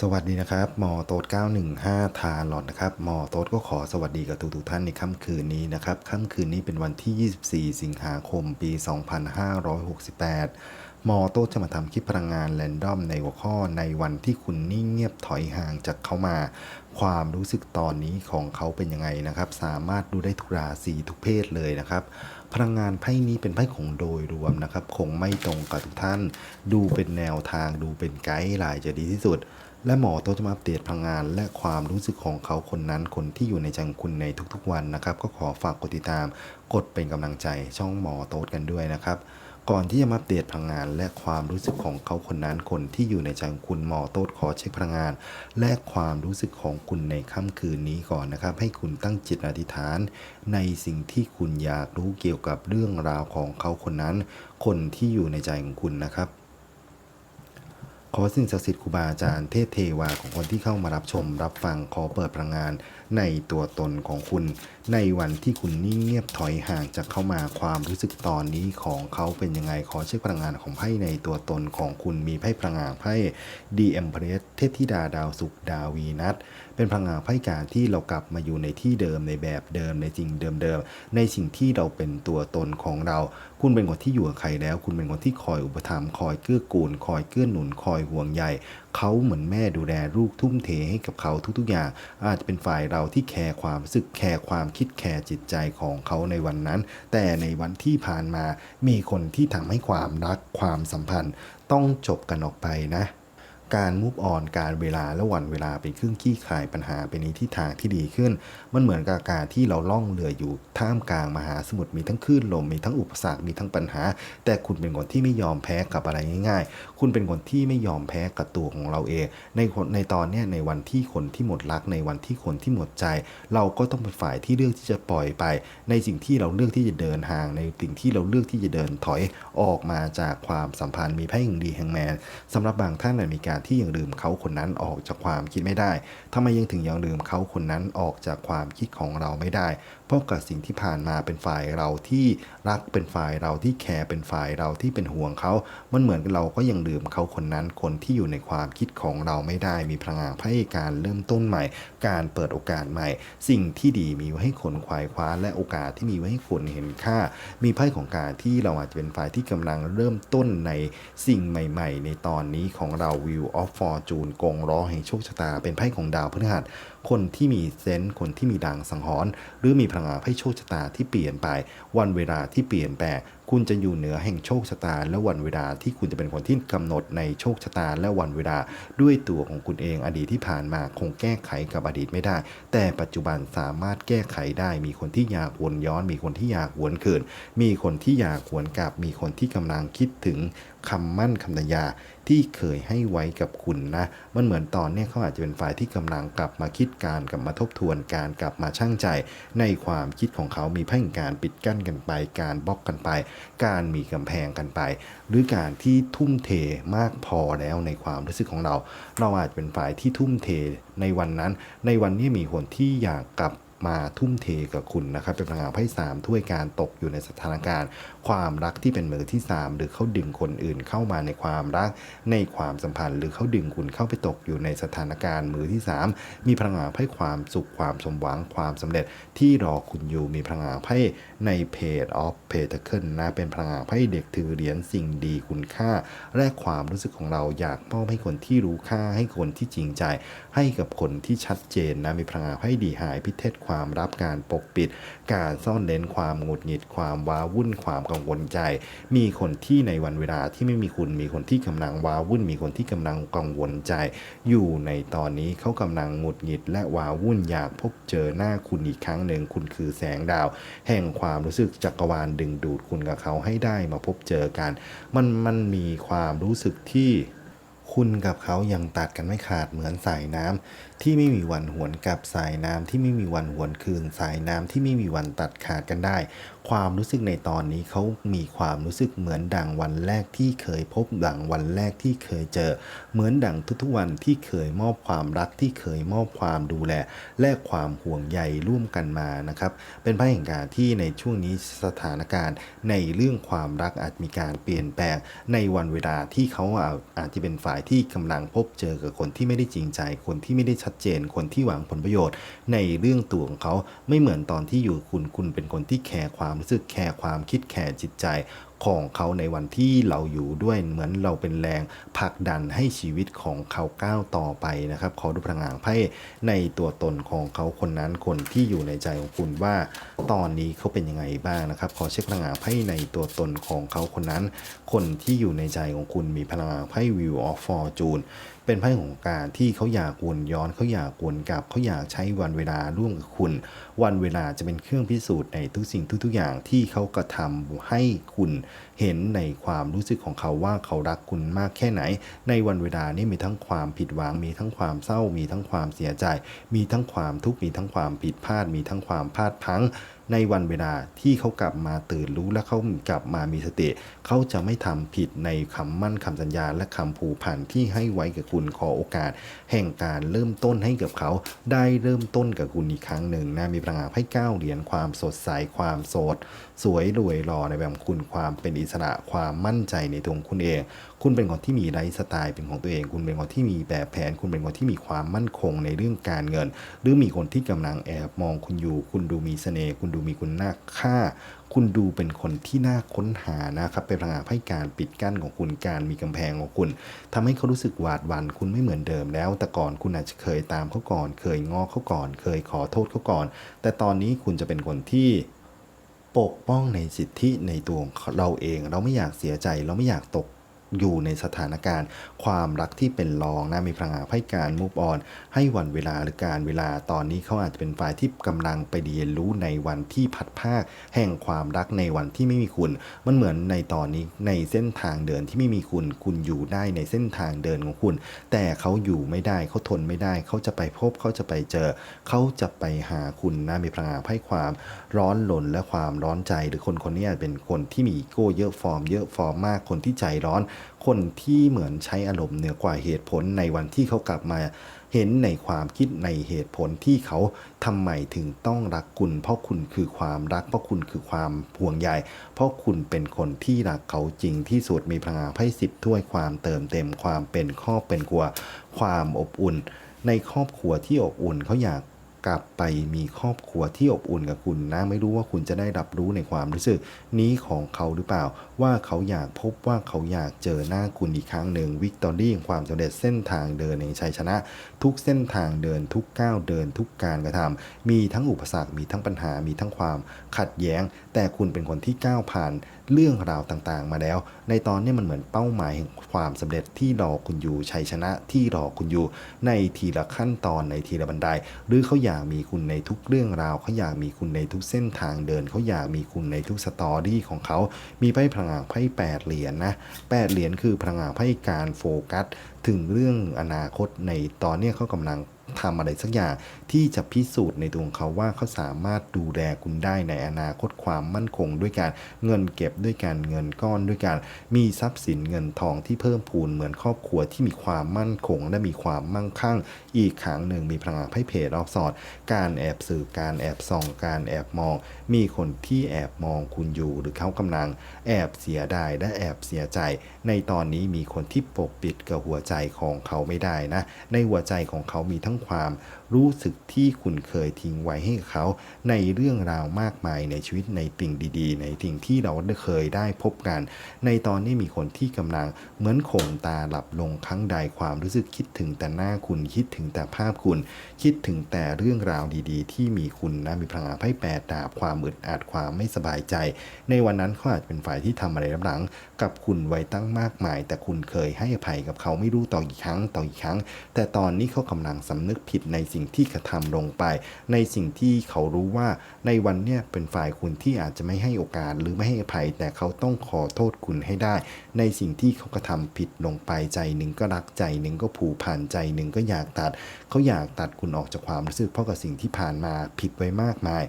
สวัสดีนะครับหมอโต๊ด915 ทาหลอดนะครับหมอโต๊ดก็ขอสวัสดีกับทุกทุกท่านในค่ำคืนนี้นะครับค่ำคืนนี้เป็นวันที่ 24 สิงหาคม ปี 2568 หมอโต๊ดจะมาทำคลิปพลังงานแรนดอมในหัวข้อในวันที่คุณนิ่งเงียบถอยห่างจากเขามา ความรู้สึกตอนนี้ของเขาเป็นยังไงนะครับ สามารถดูได้ทุกราศีทุกเพศเลยนะครับพลังงานไพ่นี้เป็นไพ่ของโดยรวมนะครับ คงไม่ตรงกับทุกท่าน ดูเป็นแนวทางดูเป็นไกด์ไลน์จะดีที่สุด และหมอโตจะมาอัปเดตพลังงาน และความรู้สึกของเขาคนนั้นคนที่อยู่ในใจของคุณในทุกๆวันนะครับ ก็ขอฝากกดติดตาม กดเป็นกำลังใจช่องหมอโต๊ะกันด้วยนะครับ ก่อนที่จะมาอัปเดตพลังงาน และความรู้สึกของเขาคนนั้นคนที่อยู่ในใจของคุณหมอโต๊ดขอเช็คพลังงาน และความรู้สึกของคุณในค่ำคืนนี้ก่อนนะครับ ให้คุณตั้งจิตอธิษฐาน ในสิ่งที่คุณอยากรู้เกี่ยวกับเรื่องราวของเขาคนนั้น คนที่อยู่ในใจของคุณนะครับ ขอสิ่งศักดิ์สิทธิ์ครูบาอาจารย์เทพเทวาของคนที่เข้ามารับชมรับฟังขอเปิดพลังงานในตัวตนของคุณ ในวันที่คุณนิ่งเงียบถอยห่างจากเข้ามาความรู้สึกตอนนี้ของเขาเป็นยังไงขอเช็คพลังงานของไพ่ในตัวตนของคุณมีไพ่พลังงานไพ่ดีเอ็มเพรสเทพธิดาดาวสุขดาวีนัทเป็นพลังงานไพ่การที่เรากลับมาอยู่ในที่เดิมในแบบเดิมในสิ่งเดิมๆในสิ่งที่เราเป็นตัวตนของเรา คุณเป็นคนที่อยู่กับใครแล้ว คุณเป็นคนที่คอยอุปถัมภ์คอยเกื้อกูล คอยเกื้อหนุนคอยห่วงใย เขาเหมือนแม่ดูแลลูกทุ่มเทให้กับเขาทุกๆอย่าง อาจจะเป็นฝ่ายเราที่แคร์ความรู้สึกแคร์ความคิดแคร์จิตใจของเขาในวันนั้น แต่ในวันที่ผ่านมามีคนที่ทำให้ความรักความสัมพันธ์ ต้องจบกันออกไปนะการมูฟออนการเวลาและวันเวลาเป็นเครื่องขี้คายปัญหาเป็นในทิศทางที่ดีขึ้น มันเหมือนกับการที่เราล่องเรืออยู่ท่ามกลางมหาสมุทรมีทั้งคลื่นลมมีทั้งอุปสรรคมีทั้งปัญหา แต่คุณเป็นคนที่ไม่ยอมแพ้กับอะไรง่าย ๆ คุณเป็นคนที่ไม่ยอมแพ้กับตัวของเราเอง ในในตอนนี้ในวันที่คนที่หมดรักในวันที่คนที่หมดใจ เราก็ต้องเป็นฝ่ายที่เลือกที่จะปล่อยไป ในสิ่งที่เราเลือกที่จะเดินห่างในสิ่งที่เราเลือกที่จะเดินถอยออกมาจากความสัมพันธ์มีไพ่หึงดีแห่งแมนสำหรับบางท่านน่ะมีการที่ยังลืมเขาคนนั้นออกจากความคิดไม่ได้ทำไมยังถึงยังลืมเขาคนนั้นออกจากความความคิดของเราไม่ได้เพราะกับสิ่งที่ผ่านมาเป็นฝ่ายเราที่รักเป็นฝ่ายเราที่แคร์เป็นฝ่ายเราที่เป็นห่วงเขา มันเหมือนกับเราก็ยังลืมเขาคนนั้นคนที่อยู่ในความคิดของเราไม่ได้มีพลังงานไพ่การเริ่มต้นใหม่ การเปิดโอกาสใหม่ สิ่งที่ดีมีไว้ให้คนควายคว้าและโอกาสที่มีไว้ให้คนเห็นค่า มีไพ่ของการที่เราอาจจะเป็นฝ่ายที่กำลังเริ่มต้นในสิ่งใหม่ ๆ ในตอนนี้ของเรา View of Fortune กงล้อแห่งโชคชะตา เป็นไพ่ของดาวพฤหัสคนที่มีเซนส์คนที่มีดังสังหรณ์หรือมีพลังงานให้โชคชะตาที่เปลี่ยนไป วันเวลาที่เปลี่ยนแปลง คุณจะอยู่เหนือแห่งโชคชะตาและวันเวลาที่คุณจะเป็นคนที่กำหนดในโชคชะตาและวันเวลาด้วยตัวของคุณเองอดีตที่ผ่านมาคงแก้ไขกับอดีตไม่ได้ แต่ปัจจุบันสามารถแก้ไขได้ มีคนที่อยากวนย้อน มีคนที่อยากหวนคืน มีคนที่อยากหวนกลับ มีคนที่กำลังคิดถึงคำมั่นคำสัญญาที่เคยให้ไว้กับคุณนะ มันเหมือนตอนนี้เขาอาจจะเป็นฝ่ายที่กำลังกลับมาคิดการกลับมาทบทวนการกลับมาช่างใจ ในความคิดของเขามีแพ่งการปิดกั้นกันไป การบล็อกกันไปการมีกำแพงกันไป หรือการที่ทุ่มเทมากพอแล้วในความรู้สึกของเรา เราอาจเป็นฝ่ายที่ทุ่มเทในวันนั้น ในวันนี้มีคนที่อยากกลับ มาทุ่มเทกับคุณนะครับเป็นพลังงานไพ่สามถ้วยการตกอยู่ในสถานการณ์ ความรักที่เป็นมือที่ 3 หรือเขาดึงคนอื่นเข้ามาในความรักในความสัมพันธ์ หรือเขาดึงคุณเข้าไปตกอยู่ในสถานการณ์มือที่ 3 มีพลังงานไพ่ความสุขความสมหวังความสำเร็จที่รอคุณอยู่มีพลังงานไพ่ในเพจ of p e t a c l e นะเป็นพลังงานไพ่เด็กถือเหรียญสิ่งดีคุณค่า และความรู้สึกของเราอยากมอบให้คนที่รู้ค่าให้คนที่จริงใจ ให้กับคนที่ชัดเจนนะมีพลังงานไพ่ดีหายพิเทศความความรับการปกปิด การซ่อนเร้นความหงุดหงิดความว้าวุ่นความกังวลใจ มีคนที่ในวันเวลาที่ไม่มีคุณมีคนที่กำลังว้าวุ่น มีคนที่กำลังกังวลใจ อยู่ในตอนนี้เขากำลังหงุดหงิด และว้าวุ่นอยากพบเจอหน้าคุณอีกครั้งหนึ่งคุณคือแสงดาว แห่งความรู้สึกจักรวาลดึงดูดคุณกับเขาให้ได้มาพบเจอกัน มันมันมีความรู้สึกที่คุณกับเขายังตัดกันไม่ขาดเหมือนสายน้ำที่ไม่มีวันหวนกลับสายน้ำที่ไม่มีวันหวนคืนสายน้ำที่ไม่มีวันตัดขาดกันได้ ความรู้สึกในตอนนี้เขามีความรู้สึกเหมือนดังวันแรกที่เคยพบดังวันแรกที่เคยเจอ เหมือนดังทุกๆวันที่เคยมอบความรักที่เคยมอบความดูแล และความห่วงใยร่วมกันมานะครับ เป็นไพ่แห่งการที่ในช่วงนี้สถานการณ์ในเรื่องความรักอาจมีการเปลี่ยนแปลงในวันเวลาที่เขาอาอาจจะเป็นฝ่ายที่กำลังพบเจอกับคนที่ไม่ได้จริงใจคนที่ไม่ได้ชัดเจนคนที่หวังผลประโยชน์ ในเรื่องตัวของเขาไม่เหมือนตอนที่อยู่คุณคุณเป็นคนที่แคร์ความรู้สึกแคร์ความคิดแคร์จิตใจของเขาในวันที่เราอยู่ด้วยเหมือนเราเป็นแรงผลักดันให้ชีวิตของเขาก้าวต่อไปนะครับ ขอดูพลังงานไพ่ในตัวตนของเขาคนนั้นคนที่อยู่ในใจของคุณว่า ตอนนี้เขาเป็นยังไงบ้างนะครับ ขอเช็คพลังงานไพ่ในตัวตนของเขาคนนั้น คนที่อยู่ในใจของคุณมีพลังงานไพ่ View of Fortune เป็นไพ่ของการที่เขาอยากวนย้อนเขาอยากวนกลับเขาอยากใช้วันเวลาร่วมกับคุณวันเวลาจะเป็นเครื่องพิสูจน์ในทุกสิ่งทุกๆอย่างที่เขากระทำให้คุณเห็นในความรู้สึกของเขาว่าเขารักคุณมากแค่ไหน ในวันเวลานี้มีทั้งความผิดหวัง มีทั้งความเศร้า มีทั้งความเสียใจ มีทั้งความทุกข์ มีทั้งความผิดพลาด มีทั้งความพลาดพลั้งในวันเวลาที่เขากลับมาตื่นรู้และเขากลับมามีสติ เขาจะไม่ทำผิดในคำมั่นคำสัญญาและคำผูกพันที่ให้ไว้กับคุณขอโอกาส แห่งการเริ่มต้นให้กับเขาได้เริ่มต้นกับคุณอีกครั้งหนึ่งนะมีพลังงานให้ก้าวเหรียญความสดใสความโสด สวยรวยหล่อในแบบคุณความเป็นอิสระความมั่นใจในตัวของคุณเอง คุณเป็นคนที่มีไลฟ์สไตล์เป็นของตัวเอง คุณเป็นคนที่มีแบบแผน คุณเป็นคนที่มีความมั่นคงในเรื่องการเงิน หรือมีคนที่กำลังแอบมองคุณอยู่ คุณดูมีเสน่ห์คุณดูมีคุณน่าค่า คุณดูเป็นคนที่น่าค้นหานะครับเป็นพลังงานให้การปิดกั้นของคุณการมีกำแพงของคุณทำให้เขารู้สึกหวาดหวั่นคุณไม่เหมือนเดิมแล้ว แต่ก่อนคุณอาจจะเคยตามเขาก่อน เคยงอเขาก่อน เคยขอโทษเขาก่อน แต่ตอนนี้คุณจะเป็นคนที่ปกป้องในสิทธิในตัวงเราเอง เราไม่อยากเสียใจ เราไม่อยากตก อยู่ในสถานการณ์ ความรักที่เป็นรองนะมีพลังงานให้การมูฟออน ให้วันเวลาหรือการเวลาตอนนี้เขาอาจจะเป็นฝ่ายที่กำลังไปเรียนรู้ในวันที่พัดภาค แห่งความรักในวันที่ไม่มีคุณ มันเหมือนในตอนนี้ในเส้นทางเดินที่ไม่มีคุณ คุณอยู่ได้ในเส้นทางเดินของคุณ แต่เขาอยู่ไม่ได้เขาทนไม่ได้ เขาจะไปพบเขาจะไปเจอ เขาจะไปหาคุณนะมีพลังงานให้ความร้อนหลนและความร้อนใจ หรือคนคนนี้อาจเป็นคนที่มีอีโก้เยอะฟอร์ม เยอะฟอร์มมากคนที่ใจร้อนคนที่เหมือนใช้อารมณ์เหนือกว่าเหตุผลในวันที่เขากลับมาเห็นในความคิดในเหตุผลที่เขาทำไมถึงต้องรักคุณ เพราะคุณคือความรัก เพราะคุณคือความห่วงใยเพราะคุณเป็นคนที่รักเขาจริงที่สุดมีพลังงานไพ่สิบถ้วยความเติมเต็มความเป็นครอบเป็นครัว ความอบอุ่น ในครอบครัวที่อบอุ่นเขาอยาก กลับไปมีครอบครัวที่อบอุ่นกับคุณนะ ไม่รู้ว่าคุณจะได้รับรู้ในความรู้สึกนี้ของเขาหรือเปล่า ว่าเขาอยากพบว่าเขาอยากเจอหน้าคุณอีกครั้งหนึ่งวิกตอรี่แห่งความสำเร็จเส้นทางเดินในชัยชนะ ทุกเส้นทางเดินทุกก้าวเดินทุกการกระทำมีทั้งอุปสรรคมีทั้งปัญหามีทั้งความขัดแย้ง แต่คุณเป็นคนที่ก้าวผ่านเรื่องราวต่างๆ มาแล้ว ในตอนนี้มันเหมือนเป้าหมายแห่งความสำเร็จที่รอคุณอยู่ชัยชนะที่รอคุณอยู่ ในทีละขั้นตอนในทีละบันได หรือเขาอยากมีคุณในทุกเรื่องราวเขาอยากมีคุณในทุกเส้นทางเดินเขาอยากมีคุณในทุกสตอรี่ของเขา มีไพ่พลังงานไพ่แปดเหรียญนะแปดเหรียญคือพลังงานไพ่การโฟกัส ถึงเรื่องอนาคตในตอนนี้เขากำลังทำอะไรสักอย่างที่จะพิสูจน์ในตัวของเขาว่าเขาสามารถดูแลคุณได้ในอนาคตความมั่นคง ด้วยการเงินเก็บด้วยการเงินก้อนด้วยการมีทรัพย์สินเงินทองที่เพิ่มพูนเหมือนครอบครัวที่มีความมั่นคง และมีความมั่งคั่ง อีกครั้งหนึ่งมีพลังงานไพ่เพจออกสอด การแอบสืบการแอบส่อง การแอบมอง มีคนที่แอบมองคุณอยู่หรือเขากำลัง แอบเสียดายและแอบเสียใจ ในตอนนี้มีคนที่ปกปิดกับหัวใจของเขาไม่ได้นะ ในหัวใจของเขามีทั้งความรู้สึกที่คุณเคยทิ้งไว้ให้เขา ในเรื่องราวมากมายในชีวิตในสิ่งดีๆ ในสิ่งที่เราเคยได้พบกัน ในตอนนี้มีคนที่กำลังเหมือนข่มตาหลับลงครั้งใดความรู้สึกคิดถึงแต่หน้าคุณคิดถึงแต่ภาพคุณ คิดถึงแต่เรื่องราวดีๆ ที่มีคุณนะมีพลังงานไพ่แปดดาบความอึดอัดความไม่สบายใจ ในวันนั้นเขาอาจเป็นฝ่ายที่ทำอะไรรับหลัง กับคุณไว้ตั้งมากมาย แต่คุณเคยให้อภัยกับเขาไม่รู้ต่อกี่ครั้งต่อกี่ครั้ง แต่ตอนนี้เขากำลังสำนึกผิดในสิ่งที่กระทำลงไป ในสิ่งที่เขารู้ว่าในวันเนี้ยเป็นฝ่ายคุณที่อาจจะไม่ให้โอกาสหรือไม่ให้อภัย แต่เขาต้องขอโทษคุณให้ได้ ในสิ่งที่เขากระทำผิดลงไปใจหนึ่งก็รักใจหนึ่งก็ผูกพันใจหนึ่งก็อยากตัด เขาอยากตัดคุณออกจากความรู้สึกเพราะกับสิ่งที่ผ่านมาผิดไว้มากมาย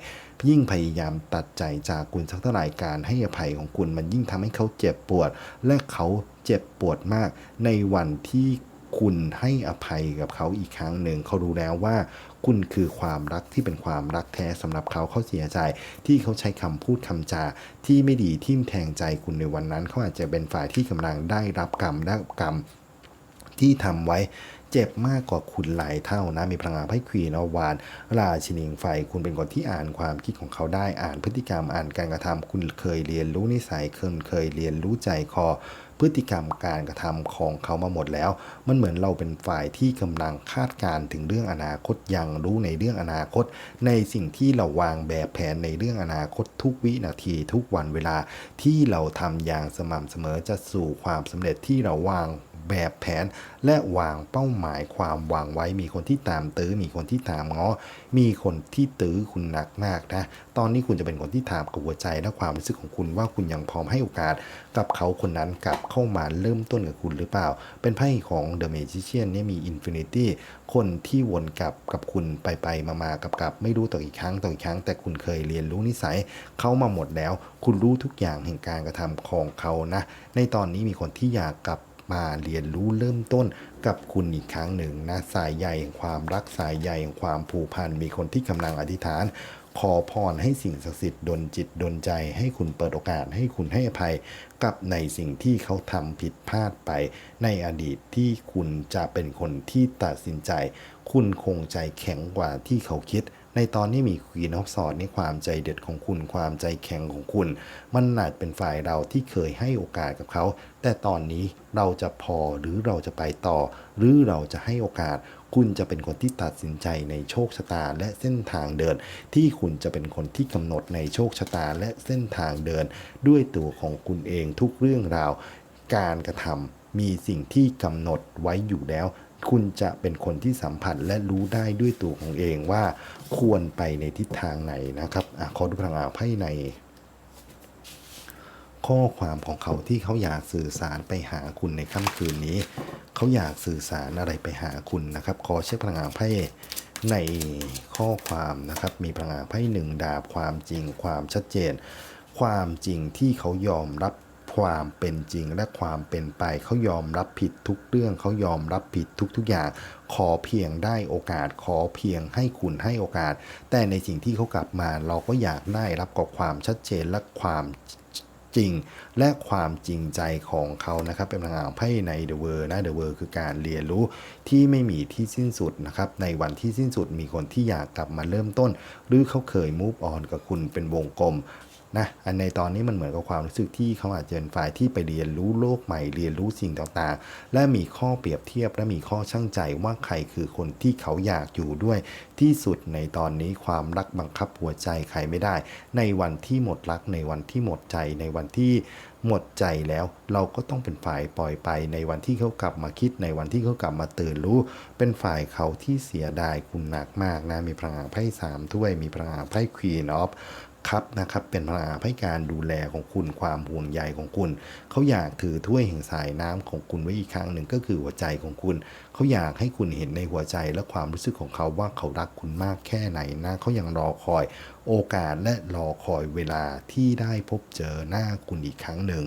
ยิ่งพยายามตัดใจจากคุณสักเท่าไหร่การให้อภัยของคุณมันยิ่งทำให้เขาเจ็บปวด และเขาเจ็บปวดมากในวันที่ คุณให้อภัยกับเขาอีกครั้งหนึ่งเขารู้แล้วว่าคุณคือความรักที่เป็นความรักแท้สำหรับเขาเขาเสียใจ ที่เขาใช้คำพูดคำจา ที่ไม่ดีทิ่มแทงใจคุณในวันนั้น เขาอาจจะเป็นฝ่ายที่กำลังได้รับกรรมได้รับกรรมที่ทำไว้เจ็บมากกว่าคุณหลายเท่านะ มีพลังงานไพ่ควีนอวาน ราชินีไฟ คุณเป็นคนที่อ่านความคิดของเขาได้ อ่านพฤติกรรม อ่านการกระทำคุณเคยเรียนรู้นิสัยเคยเคยเรียนรู้ใจคอ พฤติกรรมการกระทำของเขามาหมดแล้ว มันเหมือนเราเป็นฝ่ายที่กำลังคาดการณ์ถึงเรื่องอนาคตยังรู้ในเรื่องอนาคต ในสิ่งที่เราวางแบบแผนในเรื่องอนาคตทุกวินาทีทุกวันเวลาที่เราทำอย่างสม่ำเสมอจะสู่ความสำเร็จที่เราวางแบบแผนและวางเป้าหมายความวางไว้มีคนที่ตามตื้อมีคนที่ตามง้อ มีคนที่ตื้อคุณหนักมากนะ ตอนนี้คุณจะเป็นคนที่ถามกับหัวใจและความรู้สึกของคุณว่าคุณยังพร้อมให้โอกาสกับเขาคนนั้นกลับเข้ามาเริ่มต้นกับคุณหรือเปล่า เป็นไพ่ของ The Magician เนี่ยมี Infinity คนที่วนกลับกับคุณไปไปมามากับกับไม่รู้ต่ออีกครั้งต่ออีกครั้ง แต่คุณเคยเรียนรู้นิสัยเขามาหมดแล้ว คุณรู้ทุกอย่างแห่งการกระทำของเขานะ ในตอนนี้มีคนที่อยากกลับ มาเรียนรู้เริ่มต้นกับคุณอีกครั้งหนึ่งนะสายใยแห่งความรักสายใยแห่งความผูกพันมีคนที่กำลังอธิษฐาน ขอพรให้สิ่งศักดิ์สิทธิ์ดลจิตดลใจ ให้คุณเปิดโอกาสให้คุณให้อภัยกับในสิ่งที่เขาทำผิดพลาดไป ในอดีตที่คุณจะเป็นคนที่ตัดสินใจ คุณคงใจแข็งกว่าที่เขาคิด ในตอนนี้มีควีนออฟสอดในความใจเด็ดของคุณความใจแข็งของคุณ มันอาจเป็นฝ่ายเราที่เคยให้โอกาสกับเขา แต่ตอนนี้เราจะพอหรือเราจะไปต่อ หรือเราจะให้โอกาส คุณจะเป็นคนที่ตัดสินใจในโชคชะตาและเส้นทางเดิน ที่คุณจะเป็นคนที่กำหนดในโชคชะตาและเส้นทางเดิน ด้วยตัวของคุณเองทุกเรื่องราว การกระทำมีสิ่งที่กำหนดไว้อยู่แล้ว คุณจะเป็นคนที่สัมผัสและรู้ได้ด้วยตัวของเองว่าควรไปในทิศทางไหนนะครับอขอดูพลังงานไพ่ใน ข้อความของเขาที่เขาอยากสื่อสารไปหาคุณในค่ำคืนนี้ เขาอยากสื่อสารอะไรไปหาคุณนะครับ ขอเช็คพลังงานไพ่ในข้อความนะครับ มีพลังงานไพ่หนึ่งดาบความจริงความชัดเจน ความจริงที่เขายอมรับ ความเป็นจริงและความเป็นไปเขายอมรับผิดทุกเรื่องเขายอมรับผิดทุกๆอย่าง ขอเพียงได้โอกาส ขอเพียงให้คุณให้โอกาส แต่ในสิ่งที่เขากลับมาเราก็อยากได้รับกับความชัดเจนและความจริงและความจริงใจของเขานะครับ เป็นพลังงานไพ่ใน The World นะ The World คือการเรียนรู้ที่ไม่มีที่สิ้นสุดนะครับ ในวันที่สิ้นสุดมีคนที่อยากกลับมาเริ่มต้น หรือเขาเคย move on กับคุณเป็นวงกลม นะอันในตอนนี้มันเหมือนกับความรู้สึกที่เขาอาจจะเป็นฝ่ายที่ไปเรียนรู้โลกใหม่ เรียนรู้สิ่งต่างๆ และมีข้อเปรียบเทียบและมีข้อช่างใจว่าใครคือคนที่เขาอยากอยู่ด้วย ที่สุดในตอนนี้ความรักบังคับหัวใจใครไม่ได้ ในวันที่หมดรักในวันที่หมดใจในวันที่หมดใจแล้วเราก็ต้องเป็นฝ่ายปล่อยไปในวันที่เขากลับมาคิดในวันที่เขากลับมาตื่นรู้ เป็นฝ่ายเขาที่เสียดายคุณหนักมากนะมีพลังงานไพ่สามถ้วยมีพลังงานไพ่ควีนออฟ ครับนะครับเป็นพลังงาให้การดูแลของคุณความห่วงใยของคุณ เขาอยากถือถ้วยแห่งสายน้ำของคุณไว้อีกครั้งหนึ่งก็คือหัวใจของคุณ เขาอยากให้คุณเห็นในหัวใจและความรู้สึกของเขาว่าเขารักคุณมากแค่ไหนนะเขายังรอคอย โอกาสและรอคอยเวลาที่ได้พบเจอหน้าคุณอีกครั้งหนึ่ง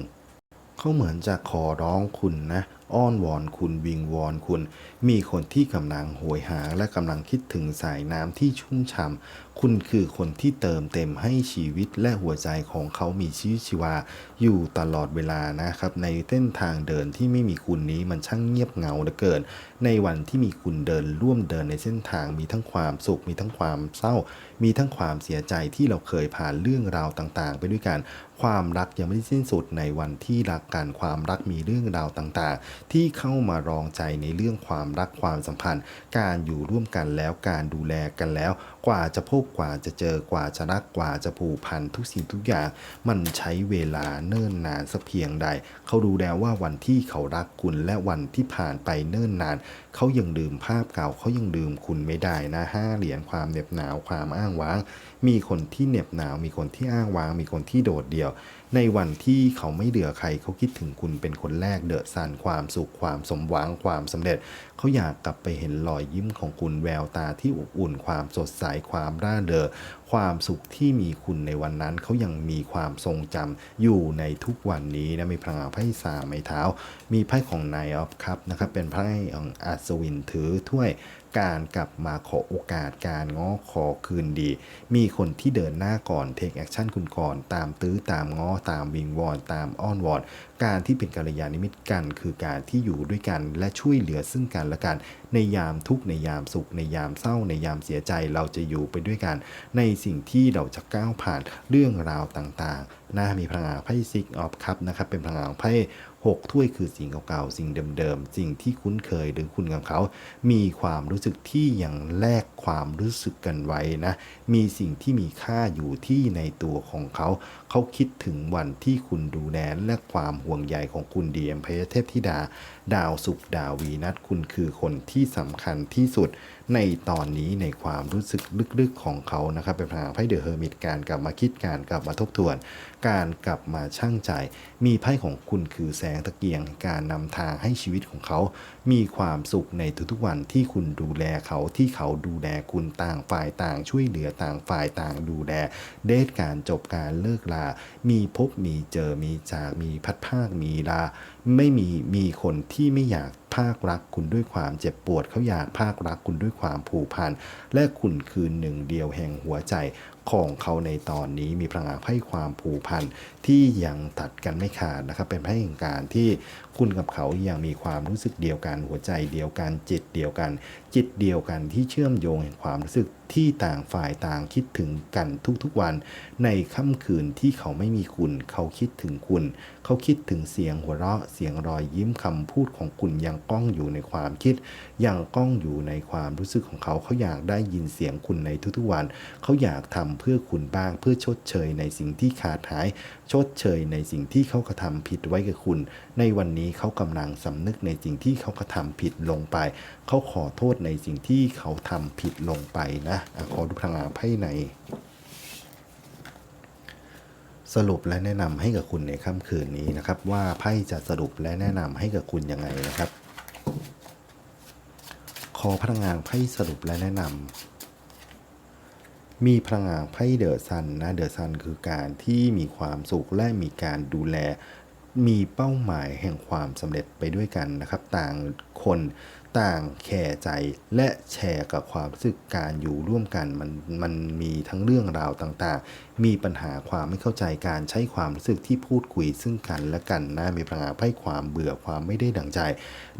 เขาเหมือนจะขอร้องคุณนะ อ้อนวอนคุณวิงวอนคุณ มีคนที่กำลังโหยหาและกำลังคิดถึงสายน้ำที่ชุ่มฉ่ำคุณคือคนที่เติมเต็มให้ชีวิตและหัวใจของเขามีชีวิตชีวา อยู่ตลอดเวลานะครับ ในเส้นทางเดินที่ไม่มีคุณนี้มันช่างเงียบเหงาเหลือเกิน ในวันที่มีคุณเดินร่วมเดินในเส้นทางมีทั้งความสุขมีทั้งความเศร้า มีทั้งความเสียใจที่เราเคยผ่านเรื่องราวต่างๆ ไปด้วยกัน ความรักยังไม่ได้สิ้นสุดในวันที่รักกันความรักมีเรื่องราวต่างๆที่เข้ามารองใจในเรื่องความรักความสัมพันธ์ การอยู่ร่วมกันแล้วการดูแลกันแล้ว กว่าจะพบกว่าจะเจอกว่าจะรักกว่าจะผูกพันทุกสิ่งทุกอย่าง มันใช้เวลาเนิ่นนานสักเพียงใด เขารู้แล้วว่าวันที่เขารักคุณและวันที่ผ่านไปเนิ่นนาน เขายังลืมภาพเก่าเขายังลืมคุณไม่ได้นะห้าเหรียญความเหน็บหนาวความอ้างว้าง มีคนที่เหน็บหนาว มีคนที่อ้างว้าง มีคนที่โดดเดี่ยว ในวันที่เขาไม่เหลือใครเขาคิดถึงคุณเป็นคนแรกเดอะซันความสุขความสมหวังความสำเร็จ เขาอยากกลับไปเห็นรอยยิ้มของคุณแววตาที่อบอุ่นความสดใสความร่าเริงความสุขที่มีคุณในวันนั้นเขายังมีความทรงจำอยู่ในทุกวันนี้นะมีพลังไพ่สามไม้เท้า มีไพ่ของนายออฟคัพนะครับเป็นไพ่ของอัศวินถือถ้วยการกลับมาขอโอกาสการง้อขอคืนดี มีคนที่เดินหน้าก่อนเทคแอคชั่นคุณก่อน ตามตื้อตามง้อตามวิงวอนตามอ้อนวอน การที่เป็นกัลยาณมิตรกัน คือการที่อยู่ด้วยกันและช่วยเหลือซึ่งกันละกัน ในยามทุกในยามสุข ในยามเศร้า ในยามเสียใจเราจะอยู่ไปด้วยกัน ในสิ่งที่เราจะก้าวผ่านเรื่องราวต่างๆนะมีพลังงานไพ่ซิกออฟคัพนะครับเป็นพลังงานไพ่หกถ้วยคือสิ่งเก่าๆ สิ่งเดิมๆ สิ่งที่คุ้นเคยหรือคุณกับเขา มีความรู้สึกที่ยังแลกความรู้สึกกันไว้นะ มีสิ่งที่มีค่าอยู่ที่ในตัวของเขา เขาคิดถึงวันที่คุณดูแลและความห่วงใยของคุณดีเอ็มพยเทพธิดา ดาวสุขดาววีนัทคุณคือคนที่สำคัญที่สุดในตอนนี้ในความรู้สึกลึกๆของเขานะครับเป็นพลังไพ่เดอะเฮอร์มิตการกลับมาคิดการกลับมาทบทวน การกลับมาช่างใจ มีไพ่ของคุณคือแสงตะเกียง การนำทางให้ชีวิตของเขา มีความสุขในทุกๆวันที่คุณดูแลเขาที่เขาดูแลคุณต่างฝ่ายต่างช่วยเหลือต่างฝ่ายต่างดูแล เดทการจบการเลิกลา มีพบมีเจอมีจากมีพัดภาคมีลา ไม่มีมีคนที่ไม่อยากภาครักคุณด้วยความเจ็บปวดเขาอยากภาครักคุณด้วยความผูกพันและคุณคือหนึ่งเดียวแห่งหัวใจ ของเขาในตอนนี้มีพลังงานให้ความผูกพันที่ยังตัดกันไม่ขาดนะครับ เป็นให้แห่งการที่คุณกับเขายังมีความรู้สึกเดียวกัน หัวใจเดียวกันจิตเดียวกัน จิตเดียวกันที่เชื่อมโยงแห่งความรู้สึกที่ต่างฝ่ายต่างคิดถึงกันทุกๆวัน ในค่ำคืนที่เขาไม่มีคุณ เขาคิดถึงคุณ เขาคิดถึงเสียงหัวเราะเสียงรอยยิ้มคำพูดของคุณยังก้องอยู่ในความคิด ยังก้องอยู่ในความรู้สึกของเขา เขาอยากได้ยินเสียงคุณในทุกๆวัน เขาอยากทำเพื่อคุณบ้าง เพื่อชดเชยในสิ่งที่ขาดหาย ชดเชยในสิ่งที่เขากระทำผิดไว้กับคุณ ในวันนี้เขากำลังสำนึกในสิ่งที่เขากระทำผิดลงไป เขาขอโทษในสิ่งที่เขาทำผิดลงไปนะอะขอดูพลังงานไพ่ในสรุปและแนะนำให้กับคุณในค่ำคืนนี้นะครับ ว่าไพ่จะสรุปและแนะนำให้กับคุณยังไงนะครับ ขอพลังงานไพ่สรุปและแนะนำ มีพลังงานไพ่เดอะซันนะเดอะซันคือการที่มีความสุขและมีการดูแล มีเป้าหมายแห่งความสำเร็จไปด้วยกันนะครับ ต่างคนต่างแคร์ใจและแชร์กับความรู้สึกการอยู่ร่วมกันมันมันมีทั้งเรื่องราวต่าง มีปัญหาความไม่เข้าใจการใช้ความรู้สึกที่พูดคุยซึ่งกันและกันนะมีพลังงานไพ่ความเบื่อความไม่ได้ดังใจ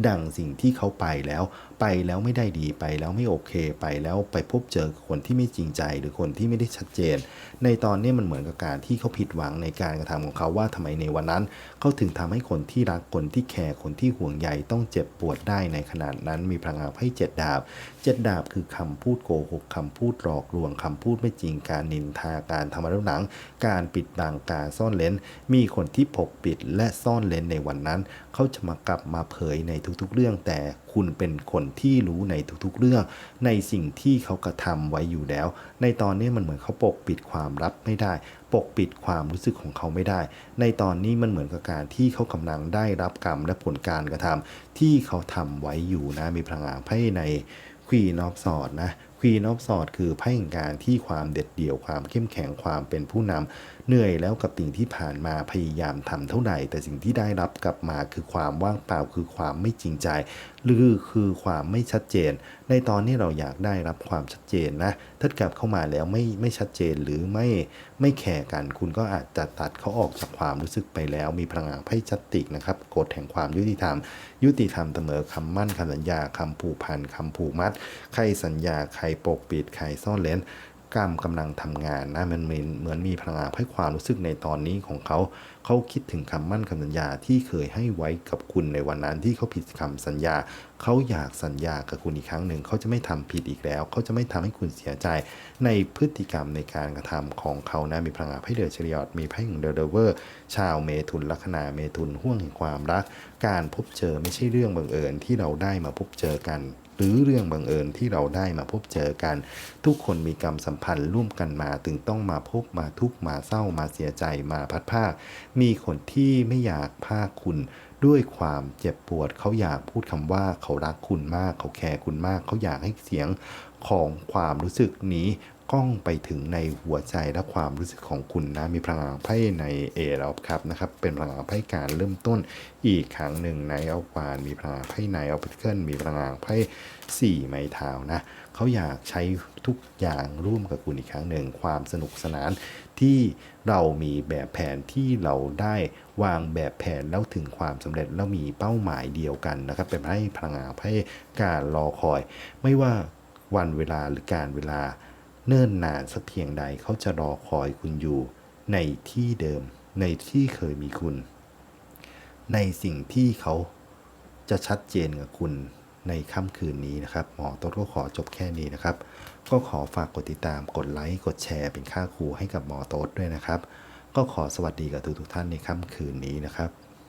ดังสิ่งที่เขาไปแล้ว ไปแล้วไม่ได้ดีไปแล้วไม่โอเค ไปแล้วไปพบเจอคนที่ไม่จริงใจหรือคนที่ไม่ได้ชัดเจน ในตอนนี้มันเหมือนกับการที่เขาผิดหวังในการกระทำของเขาว่าทำไมในวันนั้น เขาถึงทำให้คนที่รักคนที่แคร์คนที่ห่วงใยต้องเจ็บปวดได้ในขนาดนั้นมีพลังงานไพ่เจ็ดดาบเจ็ดดาบคือคำพูดโกหกคำพูดหลอกลวงคำพูดไม่จริงการนินทาการทำร้ายหนัง การปิดบังการซ่อนเลนมีคนที่ปกปิดและซ่อนเลนในวันนั้น เขาจะมากลับมาเผยในทุกๆเรื่อง แต่คุณเป็นคนที่รู้ในทุกๆเรื่อง ในสิ่งที่เขากระทำไว้อยู่แล้ว ในตอนนี้มันเหมือนเขาปกปิดความลับไม่ได้ ปกปิดความรู้สึกของเขาไม่ได้ ในตอนนี้มันเหมือนกับการที่เขากำลังได้รับกรรมและผลการกระทำที่เขาทำไว้อยู่นะมีพลังงานไพ่ใน Queen of Swords นะ Queen of Swords คือไพ่แห่งการที่ความเด็ดเดี่ยวความเข้มแข็งความเป็นผู้นำ เหนื่อยแล้วกับสิ่งที่ผ่านมาพยายามทำเท่าไหร่ แต่สิ่งที่ได้รับกลับมาคือความว่างเปล่าคือความไม่จริงใจ หรือคือความไม่ชัดเจน ในตอนนี้เราอยากได้รับความชัดเจนนะถ้ากลับเข้ามาแล้วไม่ไม่ชัดเจนหรือไม่ไม่แคร์กัน คุณก็อาจจะตัดเขาออกจากความรู้สึกไปแล้ว มีพลังงานไพ่ชัดติกนะครับกฎแห่งความยุติธรรม ยุติธรรมเสมอคำมั่นคำสัญญาคำผูกพันคำผูกมัด ใครสัญญาใครปกปิดใครซ่อนเลน กรรมกำลังทำงานนะมันเหมือนมีพลังงานให้ความรู้สึกในตอนนี้ของเขา เขาคิดถึงคำมั่นคำสัญญาที่เคยให้ไว้กับคุณในวันนั้นที่เขาผิดคำสัญญา เขาอยากสัญญากับคุณอีกครั้งหนึ่ง เขาจะไม่ทำผิดอีกแล้ว เขาจะไม่ทำให้คุณเสียใจ ในพฤติกรรมในการกระทำของเขานะมีพลังงานไพ่เดือดเฉลียดมีไพ่ของเดอเดเวอร์ ชาวเมถุนลัคนาเมถุนห่วงแห่งความรัก การพบเจอไม่ใช่เรื่องบังเอิญที่เราได้มาพบเจอกัน หรือเรื่องบังเอิญที่เราได้มาพบเจอกัน ทุกคนมีกรรมสัมพันธ์ร่วมกันมาถึงต้องมาพบมาทุกข์มาเศร้ามาเสียใจมาพัดภาคมีคนที่ไม่อยากภาคคุณด้วยความเจ็บปวดเขาอยากพูดคำว่าเขารักคุณมาก เขาแคร์คุณมาก เขาอยากให้เสียงของความรู้สึกนี้ ก้องไปถึงในหัวใจและความรู้สึกของคุณนะ มีพลังไพ่ในเอรอบครับนะครับ เป็นพลังไพ่การเริ่มต้นอีกครั้งหนึ่งในอาวาน มีพลังไพ่ในเอาพิเกิลมีพลังไพ่สี่ไม้เท้านะเขาอยากใช้ทุกอย่างร่วมกับคุณอีกครั้งหนึ่งความสนุกสนานที่เรามีแบบแผนที่เราได้วางแบบแผนแล้วถึงความสำเร็จแล้วมีเป้าหมายเดียวกันนะครับ เป็นให้พลังงานให้การรอคอย ไม่ว่าวันเวลาหรือการเวลา เนิ่นนานสักเพียงใดเขาจะรอคอยคุณอยู่ในที่เดิมในที่เคยมีคุณ ในสิ่งที่เขาจะชัดเจนกับคุณในค่ำคืนนี้นะครับ หมอโต๊ดก็ขอจบแค่นี้นะครับ ก็ขอฝากกดติดตามกดไลค์กดแชร์เป็นค่าครูให้กับหมอโต๊ดด้วยนะครับ ก็ขอสวัสดีกับทุกๆท่านในค่ำคืนนี้นะครับ